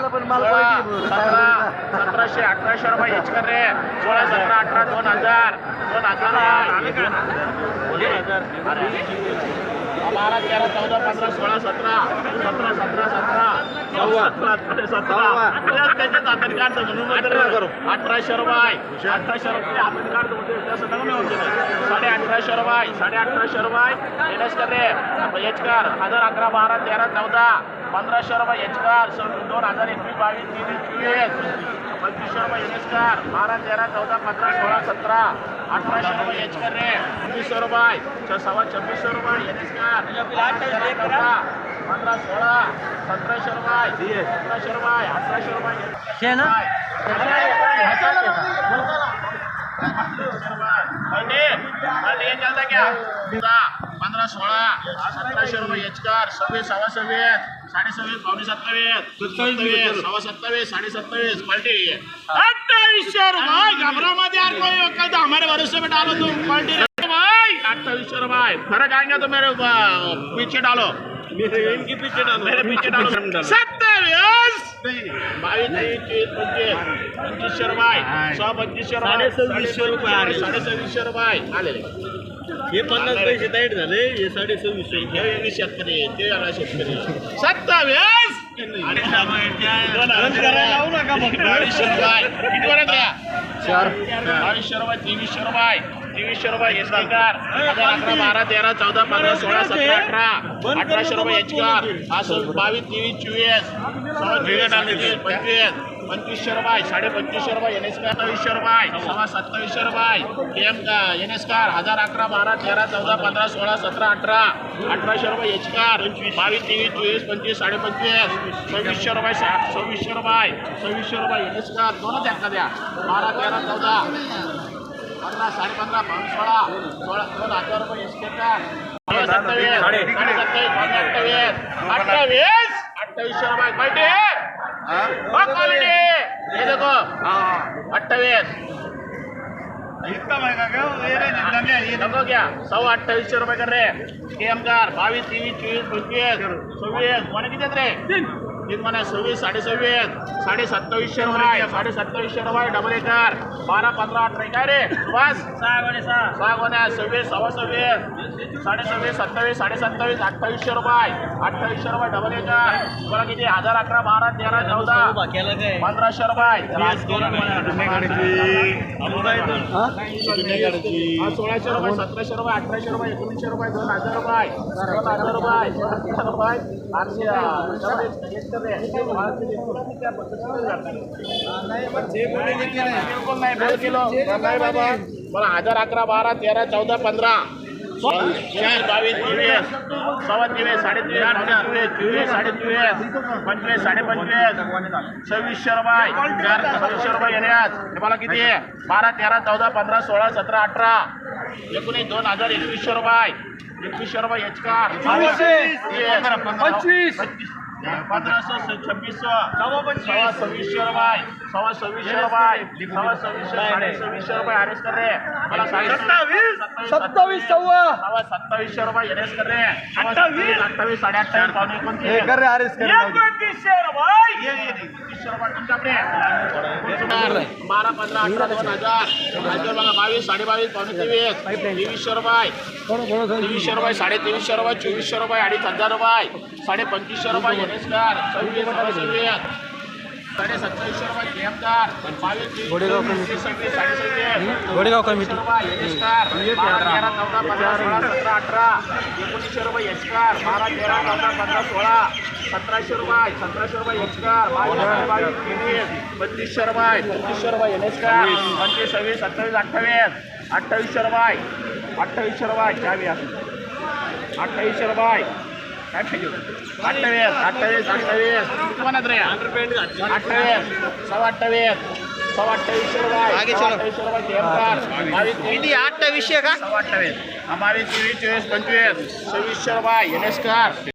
सतरा सतराशे अठराशे रुपये हेच कर रे. सोळा सतरा अठरा दोन हजार दोन हजार. बारा तेरा चौदा पंधरा सोळा सतरा सतरा सतरा सतरा. सतरा साडे सतरा. त्याच्यात हातात काढतो म्हणून. अठराशे रुपये. अठराशे हातात काढतो साडे अठराशे रुपये साडे अठराशे रुपये. एनएस कर रे हजार अकरा बारा तेरा चौदा. पंधराशे रुपये एच कर सव्वीस दोन हजार एकवीस बावीस तेवीस चोवीस पंचवीस शर्मा एन एस बारा तेरा चौदा पंधरा सोळा सतरा अठराशे रुपये एच कर रे पंचवीसशे रुपये छ- सव्वा छब्बीसशे रुपये एन एस चौदा पंधरा सोळा सतराशे रुपये सतराशे रुपये अठराशे रुपये शे ना? पंधरा सोळा सतराशे रुपये एचकार सव्वीस सव्वा सव्वीस साडे सव्वीस पावणे सत्तावीस सत्तावीस सव्वा सत्तावीस साडे सत्तावीस क्वालिटी अट्ठावीसशे रुपये घबरामध्ये यार कोई वक्त हमारे भरोसे में डालो तुम क्वालिटी भाई अट्ठावीसशे रुपये फर्क आएंगे तो मेरे अ, पीछे डालो इनकी पीछे डालो मेरे पीछे डालो सत्तावीस बावीस तेवीस चोवीस पंचवीस पंचवीसशे रुपये सहा पंचवीसशे रुपये सव्वीसशे रुपये. साडे सव्वीसशे रुपये आलेले. हे पन्नास पैसे टाईट झाले हे साडे सव्वीसशे हे शेतकरी ते शेतकरी. सत्तावीस. बावीसशे रुपये. किती वर द्या चार. बावीसशे रुपये तेवीसशे रुपये तेवीसशे रुपये एस टी कार हजार अकरा बारा तेरा चौदा पंधरा सोळा सतरा अठरा. अठराशे रुपये एच कार असं बावीस तेवीस चोवीस. पंचवीस पंचवीसशे रुपये साडे पंचवीसशे रुपये एन एस कार सत्तावीसशे रुपये सव्वा सत्तावीसशे रुपये एम का एन एस कार हजार अकरा बारा तेरा चौदा पंधरा सोळा सतरा अठरा. अठराशे रुपये एच कार बावीस तेवीस चोवीस पंचवीस साडे पंचवीस सव्वीसशे रुपये सव्वीसशे रुपये सव्वीसशे रुपये एन एस कार दोनच आहेत द्या बारा तेरा चौदा. पंधरा साडे पंधरा पाऊन सोळा सोळा दोन हजार रुपये एस कार सव्वा सत्तावीस साडे सत्तावीस पाऊण अठ्ठावीस अठ्ठावीस अठ्ठावीसशे रुपये क्वालिटी हो क्वालिटी हे देखो अठ्ठावीस नको घ्या सव्वा अठ्ठावीसशे रुपये कर रे केम कार बावीस तेवीस चोवीस पंचवीस सव्वीस कोणी किती आहेत रे म्हणा सव्वीस साडे सव्वीस साडे सत्तावीसशे रुपये साडे सत्तावीसशे रुपये डबल एकर बारा पंधरा अठरा काय रे. सुभाष सहा गोण्या सव्वीस सव्वा सव्वीस. साडे सव्वीस सत्तावीस साडे सत्तावीस अठ्ठावीसशे रुपये अठ्ठावीसशे रुपये डबल एकर बघा किती. हजार अकरा बारा तेरा चौदा. पंधराशे रुपये हा, सोळाशे रुपये सतराशे रुपये अठराशे रुपये एकोणीसशे रुपये दोन हजार रुपये दोन हजार रुपये दोन हजार रुपये आठशे नाही बाबा. मला हजार अकरा बारा तेरा चौदा पंधरा. चार बावीस तेवीस. सव्वा तेवीस साडे तेवीस चोवीस चोवीस साडे चोवीस पंचवीस साडे पंचवीस सव्वीसशे रुपये चार सव्वीसशे रुपये येण्यात हे मला किती आहे? बारा तेरा चौदा पंधरा सोळा सतरा अठरा. एकोणीस दोन हजार एकवीसशे रुपये एकवीसशे रुपये एच कार पंचवीस. पंधराशे छब्बीसशे सव्वा सव्वीसशे रुपये. सव्वा सव्वीसशे रुपये. सव्वा सव्वीसशे साडे सव्वीसशे रुपये. आरेस कर रे. मला सत्तावीस? सत्तावीस सव्वा. सव्वा सत्तावीसशे रुपये एरेस कर रे. अठ्ठावीस अठ्ठावीस? साडे अठ्ठावीस पावणे एकोणतीस. कर रे कर. एकोणतीसशे रुपये? बारा पंधरा अठरा दोन हजार. हजार बघा बावीस साडे बावीस पावणे तेवीस. तेवीसशे रुपये. तेवीसशे रुपये साडे तेवीसशे रुपये चोवीसशे रुपये अडीच हजार रुपये. साडे पंचवीसशे रुपये. एनएस कार सव्वीस सव्वीस साडे सत्तावीसशे रुपये सव्वीस घोडेगाव कमिटी. रुपये एस कार बारा तेरा. चौदा पंधरा सोळा सतरा अठरा. एकोणीसशे रुपये एस कार बारा तेरा चौदा पंधरा सोळा. सतराशे रुपये. सतराशे रुपये एस कार बावीस बावीस तेवीस पंचवीसशे रुपये. पंचवीसशे रुपये. एन एस कार पंचवीस सव्वीस सत्तावीस अठ्ठावीस. अठ्ठावीसशे रुपये. अठ्ठावीसशे रुपये. असं अठ्ठावीसशे रुपये. अठ्ठावीस अठ्ठावीस अठ्ठावीस किती रे अठ्ठावीस सव्वा अठ्ठावीस सव्वा अठ्ठावीसशे रुपये अठ्ठावीसशे रुपये केएमकार बावीस अठ्ठावीसशे का सव्वा अठ्ठावीस बावीस तेवीस चोवीस पंचवीस सव्वीसशे रुपये एन एस कार